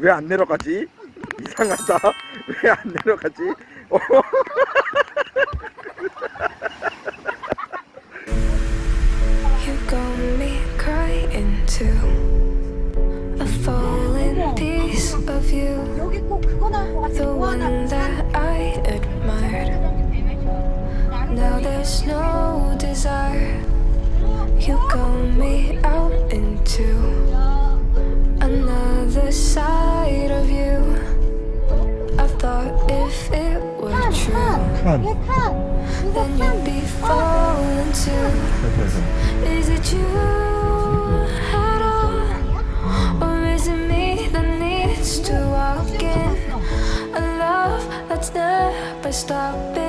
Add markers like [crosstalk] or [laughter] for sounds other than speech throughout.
왜 안 내려가지? 이상하다. 왜 안 내려가지? 어. You got me crying too. A falling piece of you, 여기 꼭 그거 나올 것 같아. the 뭐 하나 one that I admired. Now there's no desire. You got me out into another side Japan. Japan. Japan. Oh. Is it you at all? Or is it me that needs to walk in? A love that's never stopping.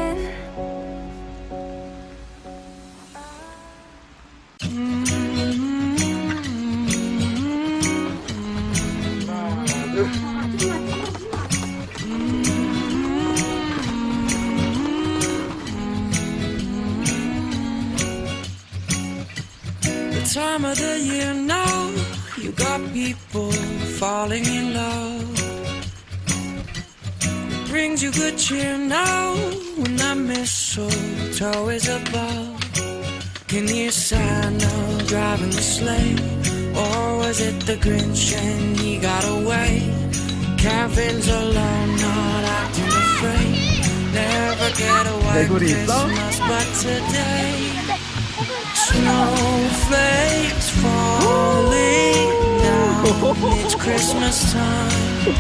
time of the year now. You got people falling in love. It brings you good cheer now when that mistletoe is above. Can you sign now driving the sleigh? Or was it the Grinch and he got away? Kevin's alone, not acting afraid. Never get away Christmas, but today. Snowflakes falling down. It's Christmas time,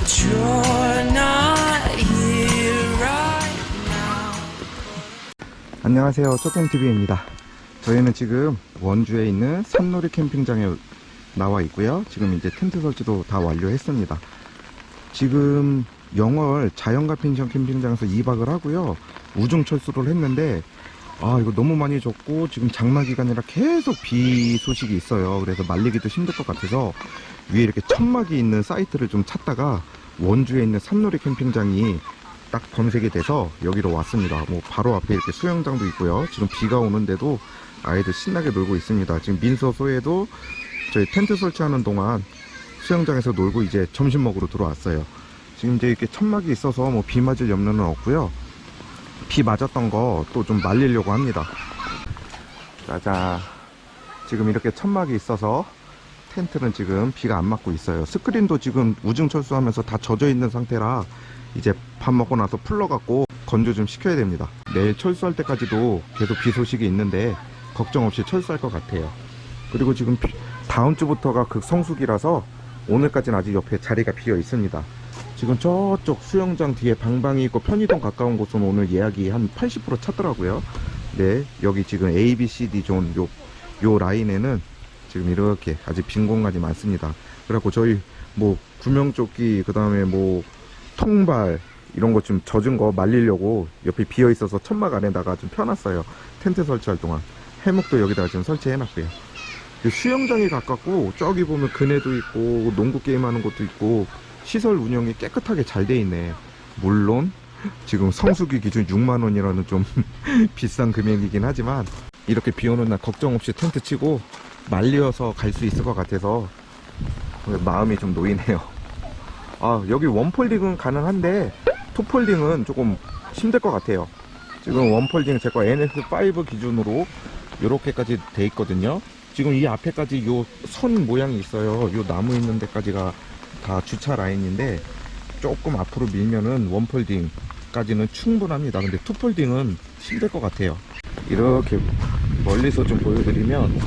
but you're not here right now. 안녕하세요. 쪼땡TV입니다. 저희는 지금 원주에 있는 산놀이 캠핑장에 나와 있고요. 지금 이제 텐트 설치도 다 완료했습니다. 지금 영월 자연가 펜션 캠핑장에서 2박을 하고요. 우중 철수를 했는데 아 이거 너무 많이 졌고 지금 장마 기간이라 계속 비 소식이 있어요. 그래서 말리기도 힘들 것 같아서 위에 이렇게 천막이 있는 사이트를 좀 찾다가 원주에 있는 산놀이 캠핑장이 딱 검색이 돼서 여기로 왔습니다. 뭐 바로 앞에 이렇게 수영장도 있고요. 지금 비가 오는데도 아이들 신나게 놀고 있습니다. 지금 민서 소에도 저희 텐트 설치하는 동안 수영장에서 놀고 이제 점심 먹으러 들어왔어요. 지금 이제 이렇게 천막이 있어서 뭐 비 맞을 염려는 없고요. 비 맞았던 거 또 좀 말리려고 합니다. 짜자. 지금 이렇게 천막이 있어서 텐트는 지금 비가 안 맞고 있어요. 스크린도 지금 우중 철수하면서 다 젖어 있는 상태라 이제 밥 먹고 나서 풀러갖고 건조 좀 시켜야 됩니다. 내일 철수할 때까지도 계속 비 소식이 있는데 걱정 없이 철수할 것 같아요. 그리고 지금 비- 다음 주부터가 극성수기라서 오늘까지는 아직 옆에 자리가 비어 있습니다. 지금 저쪽 수영장 뒤에 방방이 있고 편의점 가까운 곳은 오늘 예약이 한 80% 찼더라고요. 네, 여기 지금 A, B, C, D 존 요, 요 라인에는 지금 이렇게 아직 빈 공간이 많습니다. 그래갖고 저희 뭐 구명조끼 그 다음에 뭐 통발 이런 거 좀 젖은 거 말리려고 옆에 비어 있어서 천막 안에다가 좀 펴놨어요. 텐트 설치할 동안 해묵도 여기다가 지금 설치해놨고요. 이 수영장이 가깝고 저기 보면 그네도 있고 농구 게임하는 곳도 있고 시설 운영이 깨끗하게 잘 돼 있네. 물론 지금 성수기 기준 6만 원이라는 좀 [laughs] 비싼 금액이긴 하지만 이렇게 비 오는 날 걱정 없이 텐트 치고 말려서 갈 수 있을 것 같아서 마음이 좀 놓이네요. 아 여기 원폴딩은 가능한데 투폴딩은 조금 힘들 것 같아요. 지금 원폴딩 제거 NS5 기준으로 이렇게까지 돼 있거든요. 지금 이 앞에까지 요 선 모양이 있어요. 요 나무 있는 데까지가 다 주차 라인인데 조금 앞으로 밀면은 원폴딩 까지는 충분합니다. 근데 투폴딩은 힘들 것 같아요. 이렇게 멀리서 좀 보여드리면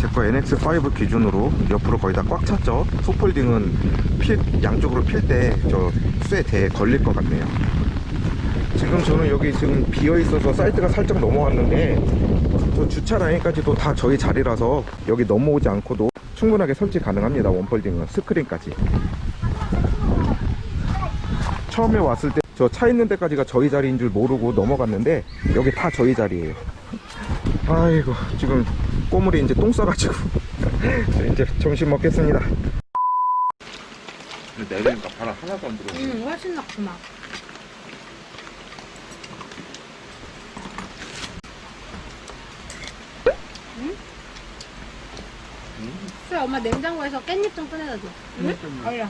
제거 NX5 기준으로 옆으로 거의 다 꽉 찼죠. 투폴딩은 필, 양쪽으로 필 때저 수에 대해 걸릴 것 같네요. 지금 저는 여기 지금 비어 있어서 사이트가 살짝 넘어왔는데 저 주차 라인까지도 다 저희 자리라서 여기 넘어오지 않고도 충분하게 설치 가능합니다. 원폴딩은 스크린까지. 처음에 왔을 때 저 차 있는 데까지가 저희 자리인 줄 모르고 넘어갔는데 여기 다 저희 자리예요. 아이고 지금 꼬물이 이제 똥 싸가지고 [laughs] 이제 점심 먹겠습니다. 내리니까 바람 하나도 안 들어. 응, 훨씬 낫구만. 엄마 냉장고에서 깻잎 좀 꺼내다 줘. 응? 얼려.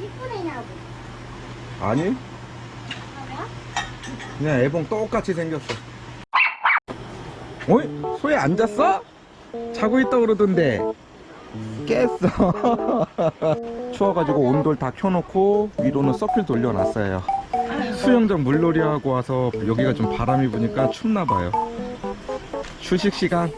이쁘네냐고. 아니? 그냥 애봉 똑같이 생겼어. 어이? 소희 안 잤어? 자고 있다 그러던데. 깼어. [laughs] 추워가지고 온돌 다 켜놓고 위로는 서필 돌려놨어요. 수영장 물놀이 하고 와서 여기가 좀 바람이 부니까 춥나 봐요. 휴식 시간.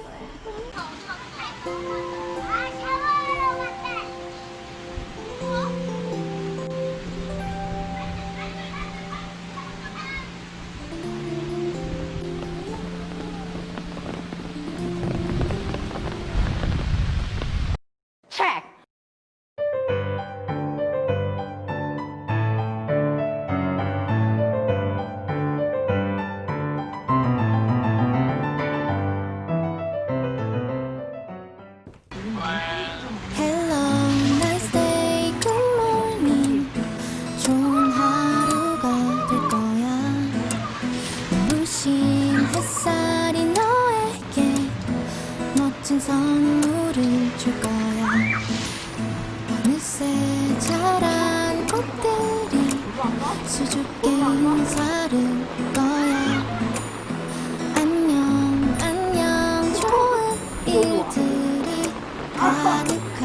멋진 선물을 줄 거야. 어느새 자란 꽃들이 수줍게 인사를 거야. 안녕, 안녕, 좋은 일들이 가득할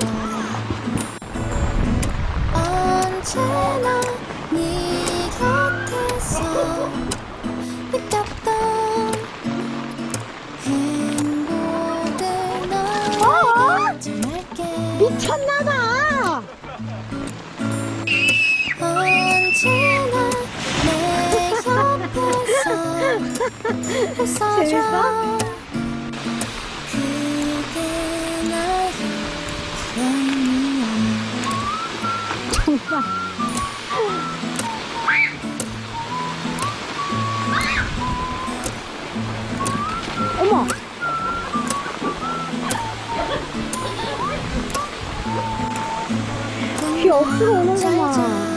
거야. 언제나 미쳤나봐. 언제나 내 옆에서 웃어줘? 그대 나의 영이야 어머. 귀 억지로 오는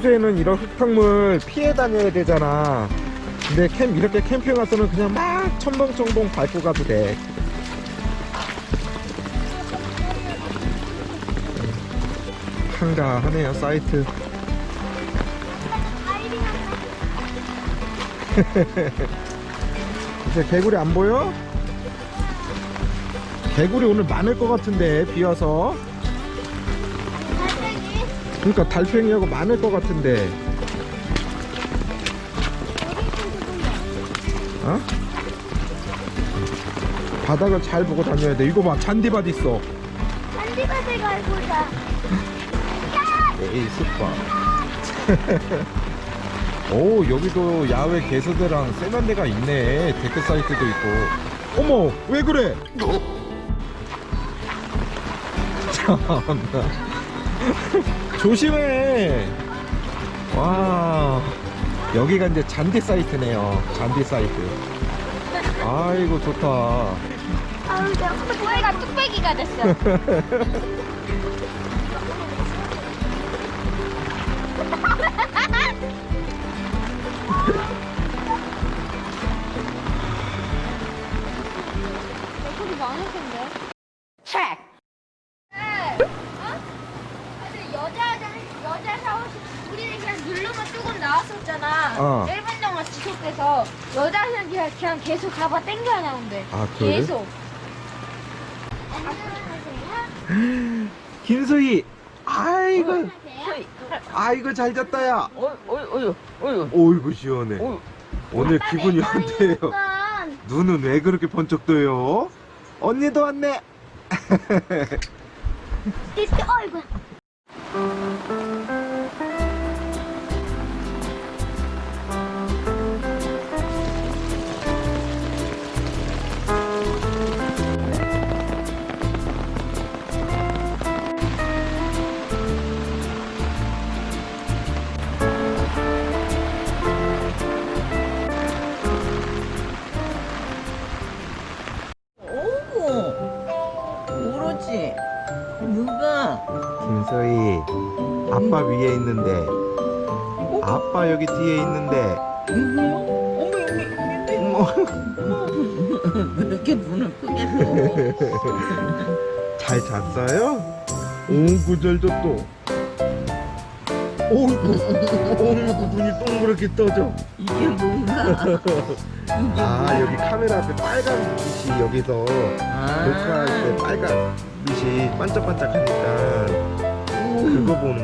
평소에는 이런 흙탕물 피해 다녀야 되잖아. 근데 캠 이렇게 캠핑 와서는 그냥 막 첨벙첨벙 밟고 가도 돼. 한가하네요 사이트. [laughs] 이제 개구리 안 보여? 개구리 오늘 많을 것 같은데 비 와서 그러니까 달팽이하고 많을 것 같은데. 어? 바닥을 잘 보고 다녀야 돼. 이거 봐 잔디밭 있어. 잔디밭을 갈고자. 에이 습관 [laughs] 오 여기도 야외 개수대랑 세면대가 있네. 데크 사이트도 있고. 어머 왜 그래? [laughs] 참나 [laughs] 조심해. 와 여기가 이제 잔디 사이트네요. 잔디 사이트. 아이고 좋다. 아우, 내가 고해가 뚝배기가 됐어. [laughs] 계속 가봐 땡겨야 나온대. 아, 그래? 계속. [gasps] 아이 아이고, 아이고 잘 잤다야. 어이, 어이, 어이, 어이. 오이고 시원해. 어이. 오늘 기분이 어때요? 눈은 왜 그렇게 번쩍 떠요? 언니도 왔네. 어이구. 위에 있는데, 아빠 여기 뒤에 있는데. 누구요? 어머, 여기, 여기. 어머, 왜 [laughs] 이렇게 눈을 크게 떠? 잘 잤어요? 오구 잘 잤다. 오구, 오구 눈이 동그랗게 떠져. 이게 뭔가? [laughs] 아 여기 카메라 앞에 빨간 빛이 여기서 아. 녹화할 때 빨간 빛이 반짝반짝하니까 그거 보는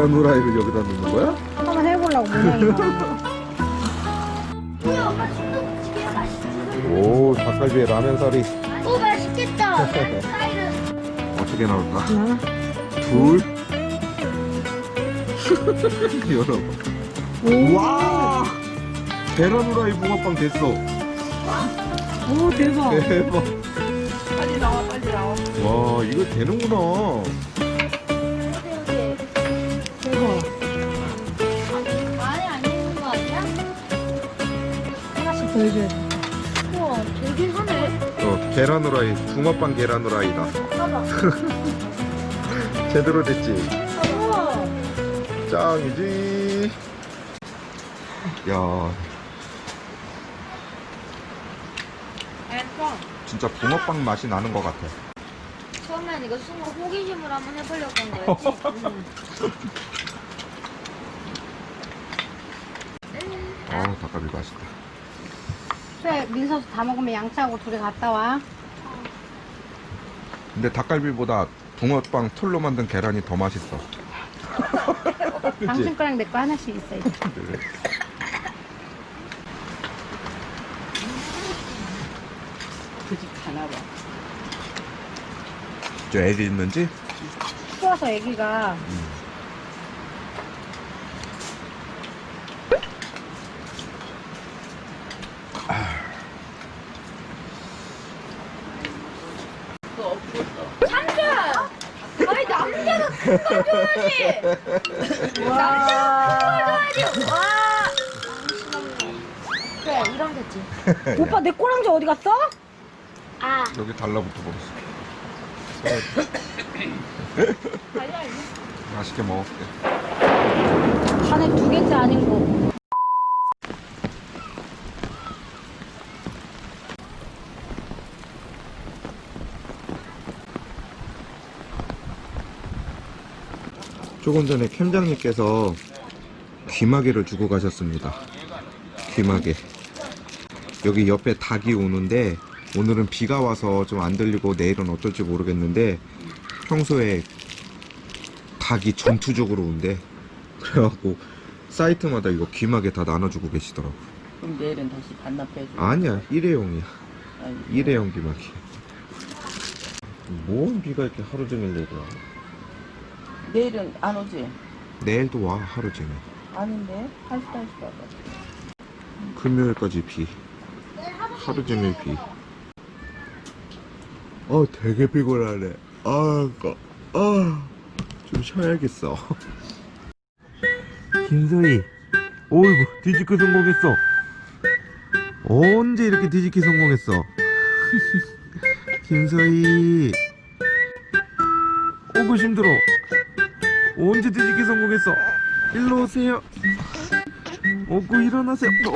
계란 후라이를 여기다 넣는 거야? 한번 해보려고 모양이가 우리 엄마 순두부찌개 맛있지. 오, 닭갈비에 라면 사리 오 맛있겠다. 어떻게 나올까? 둘. [laughs] 열어봐. 와, 계란 후라이 붕어빵 됐어. 오 대박 대박. 빨리 나와, 빨리 나와. 와, 이거 되는구나. 돼 우와 되긴 하네. 어, 계란 후라이, 붕어빵 계란 후라이다. 봐봐. [laughs] 제대로 됐지? 우와. 짱이지. 야, 진짜 붕어빵 맛이 나는 것 같아. 처음엔 이거 순간 호기심을 한번 해보려고 한 거였지. [laughs] 아, 닭갈비 맛있다. 그래 민서도 다 먹으면 양치하고 둘이 갔다 와 근데 닭갈비보다 붕어빵 툴로 만든 계란이 더 맛있어. [laughs] 당신 거랑 내 거 하나씩 있어 이제. 그집 가나 봐. 저 애기 있는지? 추워서 애기가 그거 없었어. 남자. 아니 와. 그래 이런 거지. 오빠 내 꼬랑지 어디 갔어? 아. 여기 달라붙어 버렸어. 맛있게 먹을게. 안에 두 개째 아닌 거 조금 전에 캠장님께서 귀마개를 주고 가셨습니다. 귀마개. 여기 옆에 닭이 오는데 오늘은 비가 와서 좀 안 들리고 내일은 어떨지 모르겠는데 평소에 닭이 전투적으로 온대. 그래갖고 사이트마다 이거 귀마개 다 나눠주고 계시더라고. 그럼 내일은 다시 반납해 줘. 아니야 일회용이야. 아니, 일회용 귀마개. 뭔 비가 이렇게 하루 종일 내려? 내일은 안 오지? 내일도 와 하루 종일. 아닌데? 한시 한시 봐봐. 금요일까지 비. 하루 종일 비. 어, 되게 피곤하네. 아, 까 아, 좀 쉬어야겠어. [laughs] 김서희, 어이구, 뒤집기 성공했어. 언제 이렇게 뒤집기 성공했어? [laughs] 김서희, 오고 힘들어. 언제 뒤집기 성공했어? 일로 오세요. 오고 일어나세요. 어,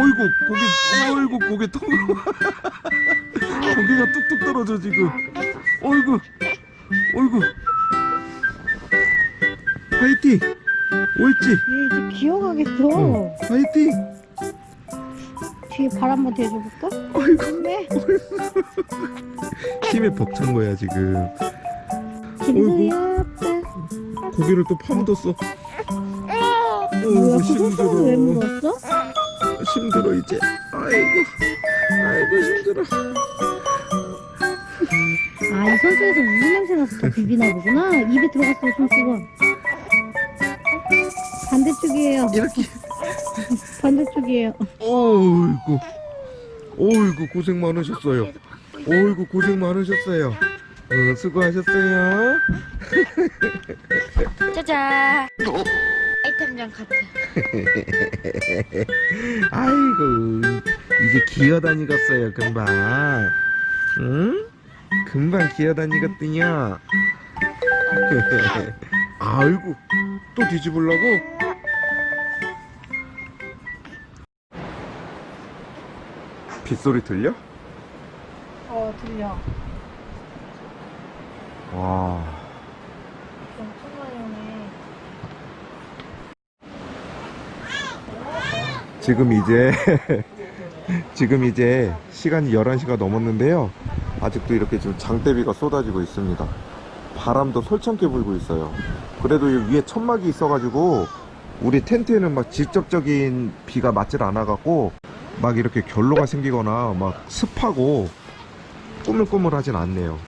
어이구 고개 어이구 고개 통 [laughs] 고개가 뚝뚝 떨어져 지금. 어이구, 어이구. 화이팅. 옳지. 얘 이제 기어가겠어. 화이팅. 뒤에 발 한번 대줘볼까? 어이구. 네. [laughs] 힘에 벅찬 거야 지금. 김수야. 고개를 또 파묻었어. 어이구 왜 힘들어. 물었어? 힘들어 이제. 아이고, 아이고 힘들어. 아, 이 손수에서 우유 냄새 나서 더 비비나 보구나. 입에 들어갔어, 손수가. 반대쪽이에요. 이렇게. [laughs] 반대쪽이에요. 어이구, 어이구 고생 많으셨어요. 어이구 고생 많으셨어요. 어, 수고하셨어요. [laughs] 짜잔. 아이템장 카트. [laughs] 아이고 이제 기어다니겠어요 금방. 응? 금방 기어다니겠더냐. [laughs] 아이고 또 뒤집으려고? 빗소리 들려? 어, 들려. 와. 지금 이제 [laughs] 지금 이제 시간이 11시가 넘었는데요. 아직도 이렇게 지금 장대비가 쏟아지고 있습니다. 바람도 솔창게 불고 있어요. 그래도 이 위에 천막이 있어가지고 우리 텐트에는 막 직접적인 비가 맞질 않아갖고 막 이렇게 결로가 생기거나 막 습하고 꾸물꾸물하진 않네요.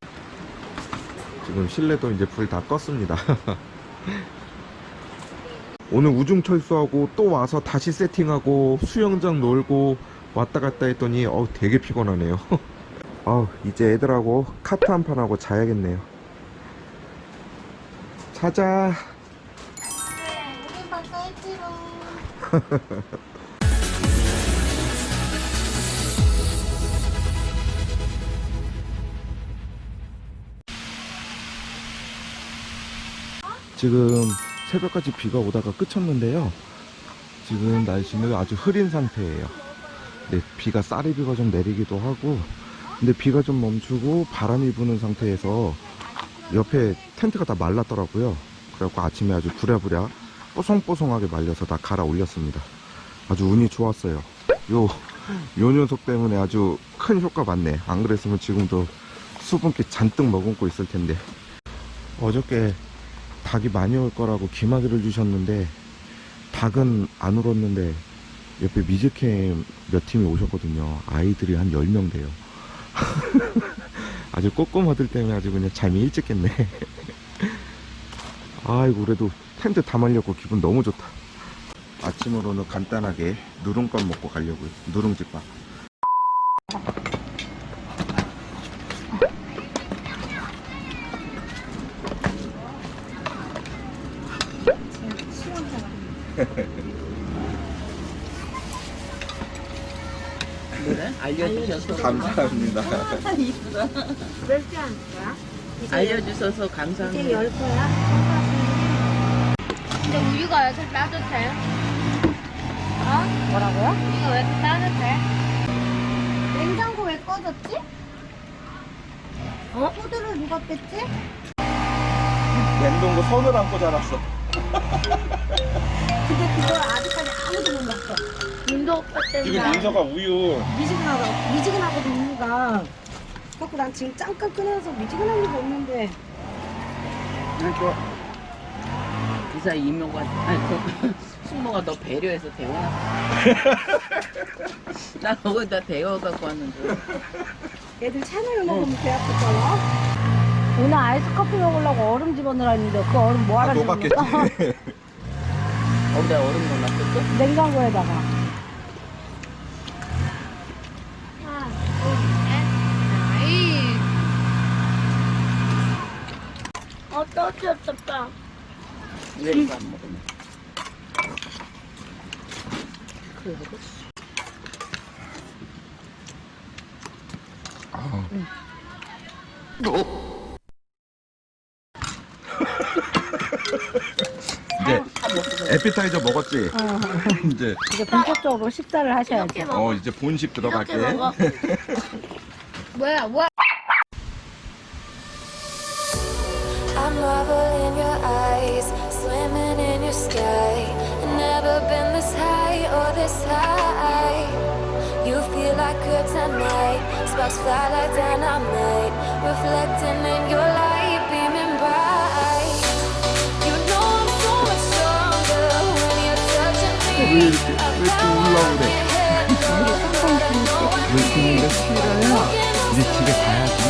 지금 실내도 이제 불 다 껐습니다. [laughs] 오늘 우중 철수하고 또 와서 다시 세팅하고 수영장 놀고 왔다 갔다 했더니 어 되게 피곤하네요. [laughs] 아 이제 애들하고 카트 한 판 하고 자야겠네요. 자자. [laughs] 지금 새벽까지 비가 오다가 그쳤는데요. 지금 날씨는 아주 흐린 상태예요. 네, 비가 쌀이 비가 좀 내리기도 하고, 근데 비가 좀 멈추고 바람이 부는 상태에서 옆에 텐트가 다 말랐더라고요. 그래갖고 아침에 아주 부랴부랴 뽀송뽀송하게 말려서 다 갈아 올렸습니다. 아주 운이 좋았어요. 요, 요 녀석 때문에 아주 큰 효과 봤네. 안 그랬으면 지금도 수분기 잔뜩 머금고 있을 텐데. 어저께 닭이 많이 올 거라고 기마기를 주셨는데 닭은 안 울었는데 옆에 미즈캠 몇 팀이 오셨거든요. 아이들이 한 10명 돼요. [laughs] 아주 꼬꼬마들 때문에 아주 그냥 잠이 일찍 깼네. [laughs] 아이고 그래도 텐트 다 말렸고 기분 너무 좋다. 아침으로는 간단하게 누룽밥 먹고 가려고요. 누룽지밥 그래? 알려주셔서 감사합니다 몇잔 거야? 알려주셔서 이제 감사합니다. 열 거야? 근데 우유가 왜 이렇게 따뜻해? 어? 뭐라고요? 우유가 왜 이렇게 따뜻해? 냉장고 왜 꺼졌지? 어? 호두를 누가 뺐지? 냉동고 손을 안고 자랐어 근데 그걸 아직까지 아무도 못 먹어. 윤도 오빠 때문에. 민서가 우유 미지근하다. 미지근하거든, 우유가. 그래갖고 난 지금 잠깐 끊어서 미지근한 리가 없는데. 이거 이사 이모가 아니 그 [laughs] 숙모가 너 배려해서 데워놨어. [laughs] 나 거기다 데워 갖고 왔는데. 애들 차나를 먹으면 배 아프잖아. 오늘 아이스 커피 먹으려고 얼음 집어넣으라 했는데 그 얼음 뭐 하라 녹았겠지 거기다 [laughs] 얼음 넣어놨었어? 냉장고에다가. 아이. 어, 떨어졌다. 왜 이거 안 먹었냐? 그래 그렇지. 이제 에피타이저 먹었지? 이제 이제 본격적으로 식사를 하셔야죠. 어 이제 본식 들어갈게 뭐야 뭐야 I marvel in your eyes, swimming in your sky. Never been this high or this high. You feel like kryptonite, sparks fly like dynamite, reflecting in your light, I 왜 이렇게 싫어요? 이제 집에 가야지.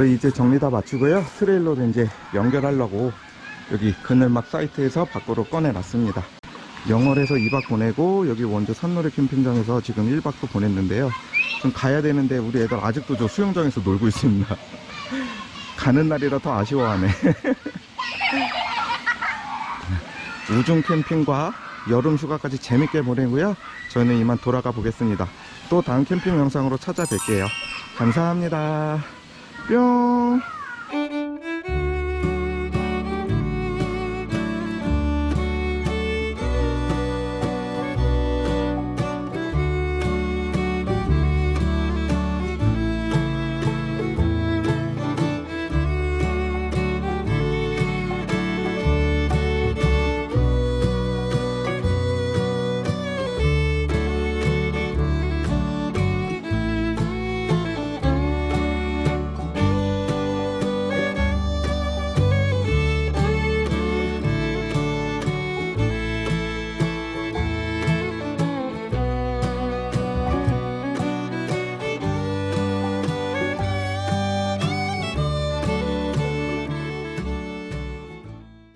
저희 이제 정리 다 마치고요. 트레일러를 이제 연결하려고 여기 그늘막 사이트에서 밖으로 꺼내놨습니다. 영월에서 2박 보내고 여기 원주 산노래 캠핑장에서 지금 1박도 보냈는데요. 좀 가야 되는데 우리 애들 아직도 저 수영장에서 놀고 있습니다. [laughs] 가는 날이라 더 아쉬워하네. [laughs] 우중 캠핑과 여름 휴가까지 재밌게 보내고요. 저는 이만 돌아가 보겠습니다. 또 다음 캠핑 영상으로 찾아뵐게요. 감사합니다. 뿅.